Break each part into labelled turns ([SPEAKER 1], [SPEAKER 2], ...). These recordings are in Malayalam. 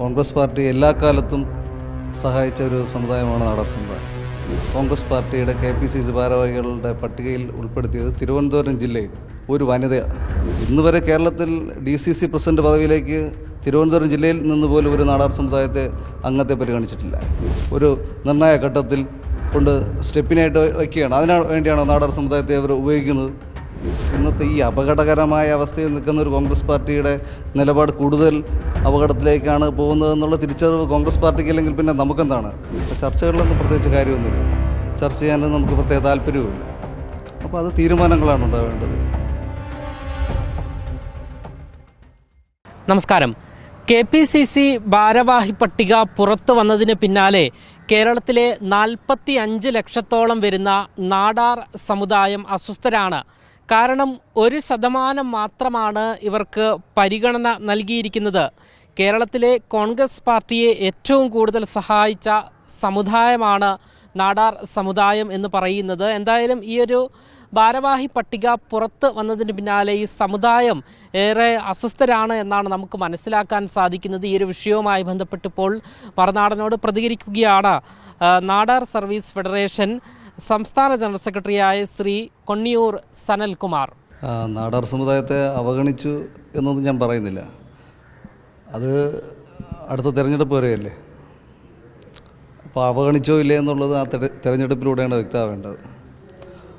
[SPEAKER 1] കോൺഗ്രസ് പാർട്ടി എല്ലാ കാലത്തും സഹായിച്ച ഒരു സമുദായമാണ് നാടാർ സമുദായം കോൺഗ്രസ് പാർട്ടിയുടെ കെ പി സി സി ഭാരവാഹികളുടെ പട്ടികയിൽ ഉൾപ്പെടുത്തിയത് തിരുവനന്തപുരം ജില്ലയിൽ ഒരു വനിതയാണ്. ഇന്ന് വരെ കേരളത്തിൽ ഡി സി സി പ്രസിഡന്റ് പദവിയിലേക്ക് തിരുവനന്തപുരം ജില്ലയിൽ നിന്ന് പോലും ഒരു നാടാർ സമുദായത്തെ അംഗത്തെ പരിഗണിച്ചിട്ടില്ല. ഒരു നിർണായക ഘട്ടത്തിൽ കൊണ്ട് സ്റ്റെപ്പിനായിട്ട് വയ്ക്കുകയാണ്. അതിനു വേണ്ടിയാണ് നാടാർ സമുദായത്തെ അവർ ഉപയോഗിക്കുന്നത്? ഇന്നത്തെ ഈ അപകടകരമായ അവസ്ഥയിൽ നിൽക്കുന്ന ഒരു കോൺഗ്രസ് പാർട്ടിയുടെ നിലപാട് കൂടുതൽ അപകടത്തിലേക്കാണ് പോകുന്നതെന്നുള്ള തിരിച്ചറിവ് കോൺഗ്രസ് പാർട്ടിക്ക് അല്ലെങ്കിൽ പിന്നെ നമുക്കെന്താണ്? ചർച്ചകളിലൊന്നും പ്രത്യേകിച്ച് കാര്യമൊന്നുമില്ല. ചർച്ച ചെയ്യാനൊന്നും നമുക്ക് പ്രത്യേക താല്പര്യവുമില്ല. അപ്പോൾ അത് തീരുമാനങ്ങളാണ് ഉണ്ടാവേണ്ടത്.
[SPEAKER 2] നമസ്കാരം. കെ പി സി സി ഭാരവാഹി പട്ടിക പുറത്തു വന്നതിന് പിന്നാലെ കേരളത്തിലെ നാൽപ്പത്തി അഞ്ച് ലക്ഷത്തോളം വരുന്ന നാടാർ സമുദായം അസ്വസ്ഥരാണ്. കാരണം ഒരു ശതമാനം മാത്രമാണ് ഇവർക്ക് പരിഗണന നൽകിയിരിക്കുന്നത്. കേരളത്തിലെ കോൺഗ്രസ് പാർട്ടിയെ ഏറ്റവും കൂടുതൽ സഹായിച്ച സമുദായമാണ് നാടാർ സമുദായം എന്ന് പറയുന്നത്. എന്തായാലും ഈ ഒരു ഭാരവാഹി പട്ടിക പുറത്ത് വന്നതിന് പിന്നാലെ ഈ സമുദായം ഏറെ അസ്വസ്ഥരാണ് എന്നാണ് നമുക്ക് മനസ്സിലാക്കാൻ സാധിക്കുന്നത്. ഈ ഒരു വിഷയവുമായി ബന്ധപ്പെട്ടിപ്പോൾ മറുനാടനോട് പ്രതികരിക്കുകയാണ് നാടാർ സർവീസ് ഫെഡറേഷൻ. സംസ്ഥാന ജനറൽ സെക്രട്ടറിയായ ശ്രീ കൊണ്ണിയൂർ സനൽകുമാർ.
[SPEAKER 1] നാടാർ സമുദായത്തെ അവഗണിച്ചു എന്നൊന്നും ഞാൻ പറയുന്നില്ല. അത് അടുത്ത തിരഞ്ഞെടുപ്പ് വരെയല്ലേ? അപ്പോൾ അവഗണിച്ചോ ഇല്ലേ എന്നുള്ളത് ആ തെര- തിരഞ്ഞെടുപ്പിലൂടെയാണ് വ്യക്തമാവേണ്ടത്.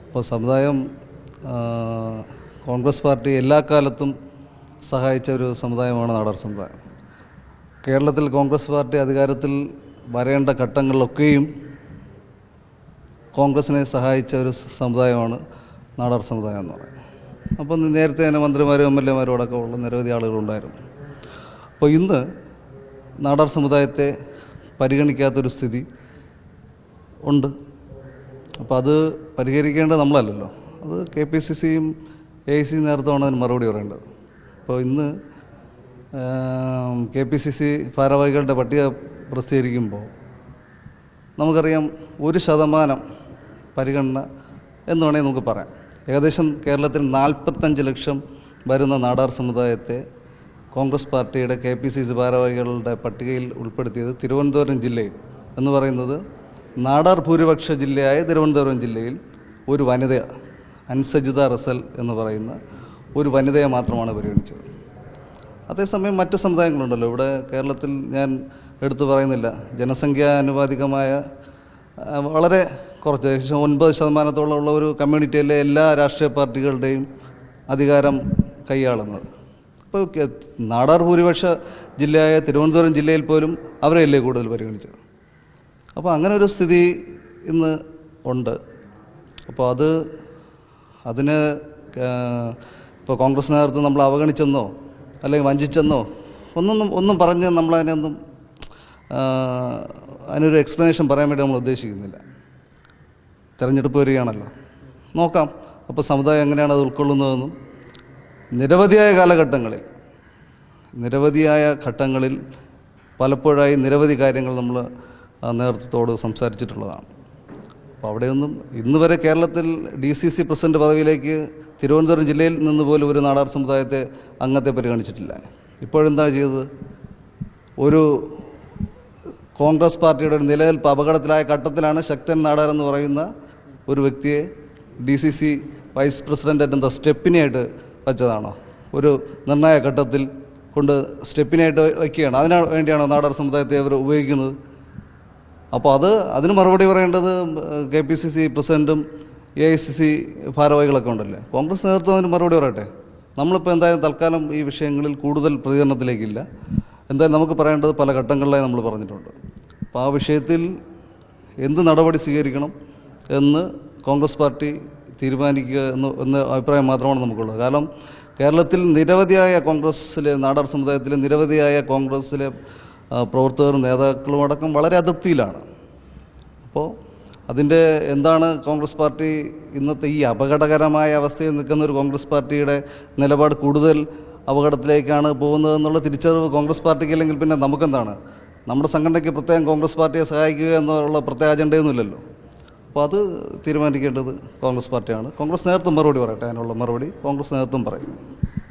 [SPEAKER 1] അപ്പോൾ സമുദായം കോൺഗ്രസ് പാർട്ടി എല്ലാ കാലത്തും സഹായിച്ച ഒരു സമുദായമാണ് നാടാർ സമുദായം. കേരളത്തിൽ കോൺഗ്രസ് പാർട്ടി അധികാരത്തിൽ വരേണ്ട ഘട്ടങ്ങളിലൊക്കെയും കോൺഗ്രസിനെ സഹായിച്ച ഒരു സമുദായമാണ് നാടാർ സമുദായം എന്ന് പറയുന്നത് അപ്പം നേരത്തെ തന്നെ മന്ത്രിമാരും എം എൽ എമാരും അടക്കം ഉള്ള നിരവധി ആളുകളുണ്ടായിരുന്നു. അപ്പോൾ ഇന്ന് നാടാർ സമുദായത്തെ പരിഗണിക്കാത്തൊരു സ്ഥിതി ഉണ്ട്. അപ്പോൾ അത് പരിഹരിക്കേണ്ടത് നമ്മളല്ലല്ലോ. അത് കെ പി സി സിയും എ ഐ സി നേതൃത്വമാണ് അതിന് മറുപടി പറയേണ്ടത്. അപ്പോൾ ഇന്ന് കെ പി സി സി ഭാരവാഹികളുടെ പട്ടിക പ്രസിദ്ധീകരിക്കുമ്പോൾ നമുക്കറിയാം ഒരു ശതമാനം പരിഗണന എന്ന് വേണമെങ്കിൽ നമുക്ക് പറയാം. ഏകദേശം കേരളത്തിൽ നാൽപ്പത്തഞ്ച് ലക്ഷം വരുന്ന നാടാർ സമുദായത്തെ കോൺഗ്രസ് പാർട്ടിയുടെ കെ പി സി സി ഭാരവാഹികളുടെ പട്ടികയിൽ ഉൾപ്പെടുത്തിയത് തിരുവനന്തപുരം ജില്ലയിൽ എന്ന് പറയുന്നത് നാടാർ ഭൂരിപക്ഷ ജില്ലയായ തിരുവനന്തപുരം ജില്ലയിൽ ഒരു വനിത അൻസജിത റസൽ എന്ന് പറയുന്ന ഒരു വനിതയെ മാത്രമാണ് പരിഗണിച്ചത്. അതേസമയം മറ്റ് സമുദായങ്ങളുണ്ടല്ലോ. ഇവിടെ കേരളത്തിൽ ഞാൻ എടുത്തു പറയുന്നില്ല. ജനസംഖ്യാനുപാതികമായ വളരെ കുറച്ച് ഏകദേശം ഒൻപത് ശതമാനത്തോളം ഉള്ള ഒരു കമ്മ്യൂണിറ്റിയിലെ എല്ലാ രാഷ്ട്രീയ പാർട്ടികളുടെയും അധികാരം കൈയാളുന്നത്. ഇപ്പോൾ നാടാർ ഭൂരിപക്ഷ ജില്ലയായ തിരുവനന്തപുരം ജില്ലയിൽ പോലും അവരെയല്ലേ കൂടുതൽ പരിഗണിച്ചത്? അപ്പോൾ അങ്ങനെ ഒരു സ്ഥിതി ഇന്ന് ഉണ്ട്. അപ്പോൾ അത് അതിന് ഇപ്പോൾ കോൺഗ്രസ് നേതൃത്വം നമ്മൾ അവഗണിച്ചെന്നോ അല്ലെങ്കിൽ വഞ്ചിച്ചെന്നോ ഒന്നും ഒന്നും പറഞ്ഞ് നമ്മളതിനൊന്നും അതിനൊരു എക്സ്പ്ലനേഷൻ പറയാൻ വേണ്ടി നമ്മൾ ഉദ്ദേശിക്കുന്നില്ല. തിരഞ്ഞെടുപ്പ് വരികയാണല്ലോ. നോക്കാം. അപ്പോൾ സമുദായം എങ്ങനെയാണ് അത് ഉൾക്കൊള്ളുന്നതെന്നും. നിരവധിയായ കാലഘട്ടങ്ങളിൽ നിരവധിയായ ഘട്ടങ്ങളിൽ പലപ്പോഴായി നിരവധി കാര്യങ്ങൾ നമ്മൾ നേതൃത്വത്തോട് സംസാരിച്ചിട്ടുള്ളതാണ്. അപ്പോൾ അവിടെയൊന്നും ഇന്ന് വരെ കേരളത്തിൽ ഡി സി സി പ്രസിഡന്റ് പദവിയിലേക്ക് തിരുവനന്തപുരം ജില്ലയിൽ നിന്ന് പോലും ഒരു നാടാർ സമുദായത്തെ അംഗത്തെ പരിഗണിച്ചിട്ടില്ല. ഇപ്പോഴെന്താണ് ചെയ്തത്? ഒരു കോൺഗ്രസ് പാർട്ടിയുടെ ഒരു നിലനിൽപ്പ് അപകടത്തിലായ ഘട്ടത്തിലാണ് ശക്തൻ നാടാർ എന്ന് പറയുന്ന ഒരു വ്യക്തിയെ D C C vice president എന്ന സ്റ്റെപ്പിനായിട്ട് വച്ചതാണോ? ഒരു നിർണായക ഘട്ടത്തിൽ കൊണ്ട് സ്റ്റെപ്പിനായിട്ട് വയ്ക്കുകയാണ്. അതിനു വേണ്ടിയാണോ നാടാർ സമുദായത്തെ അവർ ഉപയോഗിക്കുന്നത്? അപ്പോൾ അത് അതിന് മറുപടി പറയേണ്ടത് കെ പി സി സി പ്രസിഡന്റും എ ഐ സി സി ഭാരവാഹികളൊക്കെ ഉണ്ടല്ലേ? കോൺഗ്രസ് നേതൃത്വം അതിന് മറുപടി പറയട്ടെ? നമ്മളിപ്പോൾ എന്തായാലും തൽക്കാലം ഈ വിഷയങ്ങളിൽ കൂടുതൽ പ്രതികരണത്തിലേക്കില്ല. എന്തായാലും നമുക്ക് പറയേണ്ടത് പല ഘട്ടങ്ങളിലായി നമ്മൾ പറഞ്ഞിട്ടുണ്ട്. അപ്പോൾ ആ വിഷയത്തിൽ എന്ത് നടപടി സ്വീകരിക്കണം? എന്ന് കോൺഗ്രസ് പാർട്ടി തീരുമാനിക്കുക എന്ന് എന്ന അഭിപ്രായം മാത്രമാണ് നമുക്കുള്ളത്. കാരണം കേരളത്തിൽ നിരവധിയായ കോൺഗ്രസ്സിലെ നാടാർ സമുദായത്തിലെ നിരവധിയായ കോൺഗ്രസ്സിലെ പ്രവർത്തകരും നേതാക്കളും അടക്കം വളരെ അതൃപ്തിയിലാണ്. അപ്പോൾ അതിന്റെ എന്താണ് കോൺഗ്രസ് പാർട്ടി ഇന്നത്തെ ഈ അപകടകരമായ അവസ്ഥയിൽ നിൽക്കുന്ന ഒരു കോൺഗ്രസ് പാർട്ടിയുടെ നിലപാട് കൂടുതൽ അപകടത്തിലേക്കാണ് പോകുന്നത് എന്നുള്ള തിരിച്ചറിവ് കോൺഗ്രസ് പാർട്ടിക്ക് അല്ലെങ്കിൽ പിന്നെ നമുക്കെന്താണ്? നമ്മുടെ സംഘടനയ്ക്ക് പ്രത്യേകം കോൺഗ്രസ് പാർട്ടിയെ സഹായിക്കുക എന്നുള്ള പ്രത്യേക അജണ്ടയൊന്നുമില്ലല്ലോ. അപ്പോൾ അത് തീരുമാനിക്കേണ്ടത് കോൺഗ്രസ് പാർട്ടിയാണ്. കോൺഗ്രസ് നേതൃത്വം മറുപടി പറയട്ടെ അതിനുള്ള മറുപടി കോൺഗ്രസ് നേതൃത്വം പറയും.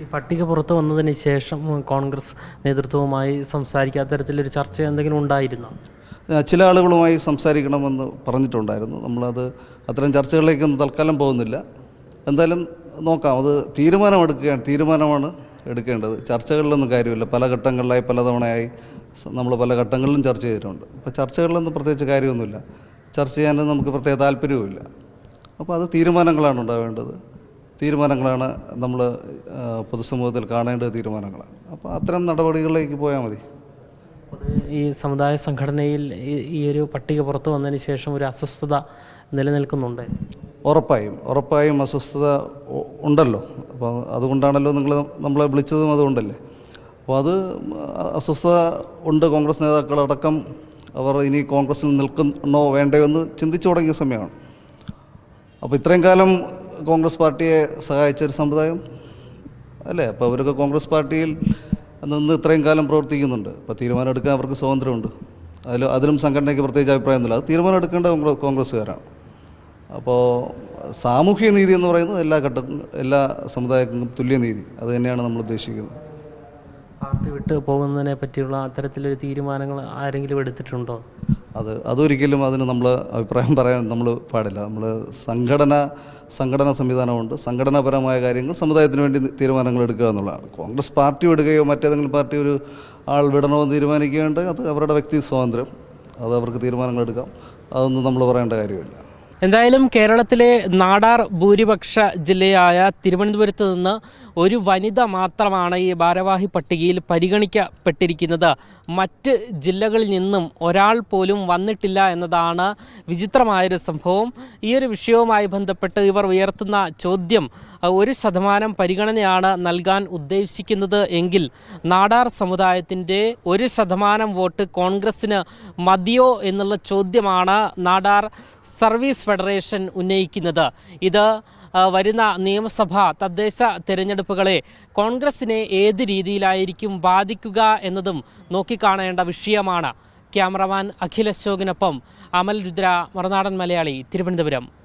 [SPEAKER 2] ഈ പട്ടിക പുറത്ത് വന്നതിന് ശേഷം കോൺഗ്രസ് നേതൃത്വവുമായി സംസാരിക്കാത്ത തരത്തിലൊരു ചർച്ച എന്തെങ്കിലും ഉണ്ടായിരുന്നോ?
[SPEAKER 1] ചില ആളുകളുമായി സംസാരിക്കണമെന്ന് പറഞ്ഞിട്ടുണ്ടായിരുന്നു. നമ്മളത് അത്തരം ചർച്ചകളിലേക്കൊന്നും തൽക്കാലം പോകുന്നില്ല. എന്തായാലും നോക്കാം അത് തീരുമാനമെടുക്കുകയാണ് തീരുമാനമാണ് എടുക്കേണ്ടത്. ചർച്ചകളിലൊന്നും കാര്യമില്ല. പല ഘട്ടങ്ങളിലായി പലതവണയായി നമ്മൾ പല ഘട്ടങ്ങളിലും ചർച്ച ചെയ്തിട്ടുണ്ട്. അപ്പോൾ ചർച്ചകളിലൊന്നും പ്രത്യേകിച്ച് കാര്യമൊന്നുമില്ല. ചർച്ച ചെയ്യാൻ നമുക്ക് പ്രത്യേക താല്പര്യവുമില്ല. അപ്പോൾ അത് തീരുമാനങ്ങളാണ് ഉണ്ടാവേണ്ടത്. തീരുമാനങ്ങളാണ് നമ്മൾ പൊതുസമൂഹത്തിൽ കാണേണ്ട തീരുമാനങ്ങളാണ്. അപ്പോൾ അത്തരം നടപടികളിലേക്ക് പോയാൽ മതി.
[SPEAKER 2] ഈ സമുദായ സംഘടനയിൽ ഈ- ഈ ഒരു പട്ടിക പുറത്തു വന്നതിന് ശേഷം ഒരു അസ്വസ്ഥത നിലനിൽക്കുന്നുണ്ട്.
[SPEAKER 1] ഉറപ്പായും ഉറപ്പായും അസ്വസ്ഥത ഉണ്ടല്ലോ. അപ്പോൾ അതുകൊണ്ടാണല്ലോ നിങ്ങൾ നമ്മളെ വിളിച്ചതും അതുകൊണ്ടല്ലേ. അപ്പോൾ അത് അസ്വസ്ഥത ഉണ്ട് കോൺഗ്രസ് നേതാക്കളടക്കം. അവർ ഇനി കോൺഗ്രസ്സിൽ നിൽക്കുന്നോ വേണ്ടയോ എന്ന് ചിന്തിച്ചു തുടങ്ങിയ സമയമാണ്. അപ്പോൾ ഇത്രയും കാലം കോൺഗ്രസ് പാർട്ടിയെ സഹായിച്ച ഒരു സമുദായം അല്ലേ? അപ്പോൾ അവരൊക്കെ കോൺഗ്രസ് പാർട്ടിയിൽ നിന്ന് ഇത്രയും കാലം പ്രവർത്തിക്കുന്നുണ്ട്. അപ്പോൾ തീരുമാനം എടുക്കാൻ അവർക്ക് സ്വാതന്ത്ര്യമുണ്ട്. അതിൽ അതിലും സംഘടനയ്ക്ക് പ്രത്യേകിച്ച് അഭിപ്രായമൊന്നുമില്ല. അത് തീരുമാനം എടുക്കേണ്ട കോൺഗ്രസ്സുകാരാണ്. അപ്പോൾ സാമൂഹ്യ നീതി എന്ന് പറയുന്നത് എല്ലാ ഘട്ടത്തിലും എല്ലാ സമുദായങ്ങൾക്കും തുല്യനീതി. അത് തന്നെയാണ് നമ്മൾ ഉദ്ദേശിക്കുന്നത്.
[SPEAKER 2] പാർട്ടി വിട്ട് പോകുന്നതിനെ പറ്റിയുള്ള അത്തരത്തിലൊരു തീരുമാനങ്ങൾ ആരെങ്കിലും എടുത്തിട്ടുണ്ടോ?
[SPEAKER 1] അത് അതൊരിക്കലും അതിന് നമ്മൾ അഭിപ്രായം പറയാൻ നമ്മൾ പാടില്ല. നമ്മൾ സംഘടന സംഘടനാ സംവിധാനമുണ്ട്. സംഘടനാപരമായ കാര്യങ്ങൾ സമുദായത്തിന് വേണ്ടി തീരുമാനങ്ങൾ എടുക്കുക എന്നുള്ളതാണ്. കോൺഗ്രസ് പാർട്ടി വിടുകയോ മറ്റേതെങ്കിലും പാർട്ടി ഒരു ആൾ വിടണമെന്ന് തീരുമാനിക്കേണ്ടത് അത് അവരുടെ വ്യക്തി സ്വാതന്ത്ര്യം. അത് അവർക്ക് തീരുമാനങ്ങൾ എടുക്കാം. അതൊന്നും നമ്മൾ പറയേണ്ട കാര്യമില്ല.
[SPEAKER 2] എന്തായാലും കേരളത്തിലെ നാടാർ ഭൂരിപക്ഷ ജില്ലയായ തിരുവനന്തപുരത്ത് നിന്ന് ഒരു വനിത മാത്രമാണ് ഈ ഭാരവാഹി പട്ടികയിൽ പരിഗണിക്കപ്പെട്ടിരിക്കുന്നത്. മറ്റ് ജില്ലകളിൽ നിന്നും ഒരാൾ പോലും വന്നിട്ടില്ല എന്നതാണ് വിചിത്രമായൊരു സംഭവം. ഈ ഒരു വിഷയവുമായി ബന്ധപ്പെട്ട് ഇവർ ഉയർത്തുന്ന ചോദ്യം ഒരു ശതമാനം പരിഗണനയാണ് നൽകാൻ ഉദ്ദേശിക്കുന്നത് എങ്കിൽ നാടാർ സമുദായത്തിന്റെ ഒരു ശതമാനം വോട്ട് കോൺഗ്രസിന് മതിയോ എന്നുള്ള ചോദ്യമാണ് നാടാർ സർവീസ് ഫെഡറേഷൻ ഉന്നയിക്കുന്നത്. ഇത് വരുന്ന നിയമസഭ തദ്ദേശ തിരഞ്ഞെടുപ്പുകളെ കോൺഗ്രസിനെ ഏത് രീതിയിലായിരിക്കും ബാധിക്കുക എന്നതും നോക്കിക്കാണേണ്ട വിഷയമാണ്. ക്യാമറമാൻ അഖിൽ അശോകിനൊപ്പം അമൽ രുദ്ര മറുനാടൻ മലയാളി തിരുവനന്തപുരം.